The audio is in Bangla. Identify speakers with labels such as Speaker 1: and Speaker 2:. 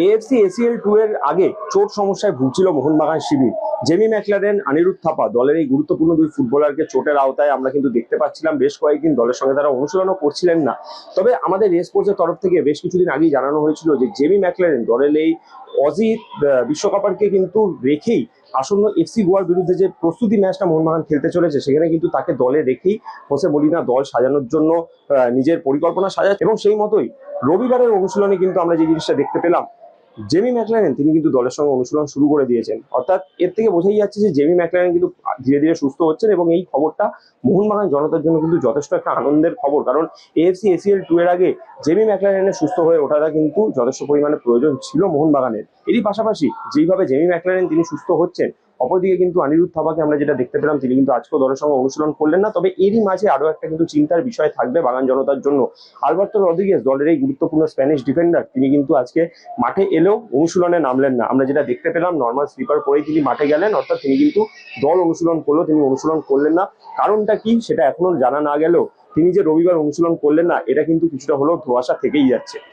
Speaker 1: এএফসি এসিএল টু এর আগে চোট সমস্যায় ভুগছিল মোহনবাগান শিবির। জেমি ম্যাকলারেন আনিরুদ্ধ থাপা দলের এই গুরুত্বপূর্ণ দুই ফুটবলারকে চোটের আওতায় আমরা কিন্তু দেখতে পাচ্ছিলাম। বেশ কয়েকদিন দলের সঙ্গে তারা অনুশীলনও করছিলেন না। তবে আমাদের রেসপোর্টসের তরফ থেকে বেশ কিছুদিন আগেই জানানো হয়েছিল যে জেমি ম্যাকলারেন দলের এই আহ, বিশ্বকাপারকে কিন্তু রেখেই আসন্ন এফসি গোয়ার বিরুদ্ধে যে প্রস্তুতি ম্যাচটা মোহনবাগান খেলতে চলেছে সেখানে কিন্তু তাকে দলে রেখেই হোসে মলিনা দল সাজানোর জন্য নিজের পরিকল্পনা সাজাচ্ছে এবং সেই মতোই রবিবারের অনুশীলনে কিন্তু আমরা যে জিনিসটা দেখতে পেলাম জেমি ম্যাকলারেন তিনি কিন্তু দলের সঙ্গে অনুশীলন শুরু করে দিয়েছেন। অর্থাৎ এর থেকে বোঝাই যাচ্ছে যে জেমি ম্যাকলারেন কিন্তু ধীরে ধীরে সুস্থ হচ্ছেন এবং এই খবরটা মোহনবাগান জনতার জন্য কিন্তু যথেষ্ট একটা আনন্দের খবর। কারণ এএফসি এসিএল টু এর আগে জেমি ম্যাকলারেনের সুস্থ হয়ে ওঠাটা কিন্তু যথেষ্ট পরিমাণে প্রয়োজন ছিল মোহনবাগানের। এরই পাশাপাশি যেইভাবে জেমি ম্যাকলারেন তিনি সুস্থ হচ্ছেন অপরদিকে কিন্তু অনিরুদ্ধ থাপাকে আমরা যেটা দেখতে পেলাম, তিনি কিন্তু আজকেও দলের সঙ্গে অনুশীলন করলেন না। তবে এরই মাঝে আরও একটা কিন্তু চিন্তার বিষয় থাকবে বাগান জনতার জন্য। আলবার্তো রদ্রিগেজ দলের এই গুরুত্বপূর্ণ স্প্যানিশ ডিফেন্ডার, তিনি কিন্তু আজকে মাঠে এলেও অনুশীলনে নামলেন না। আমরা যেটা দেখতে পেলাম, নর্মাল স্লিপার পরেই তিনি মাঠে গেলেন, অর্থাৎ তিনি কিন্তু দল অনুশীলন করল তিনি অনুশীলন করলেন না। কারণটা কি? সেটা এখনও জানা না গেলেও তিনি যে রবিবার অনুশীলন করলেন না, এটা কিন্তু কিছুটা হলেও ধোয়াশা থেকেই যাচ্ছে।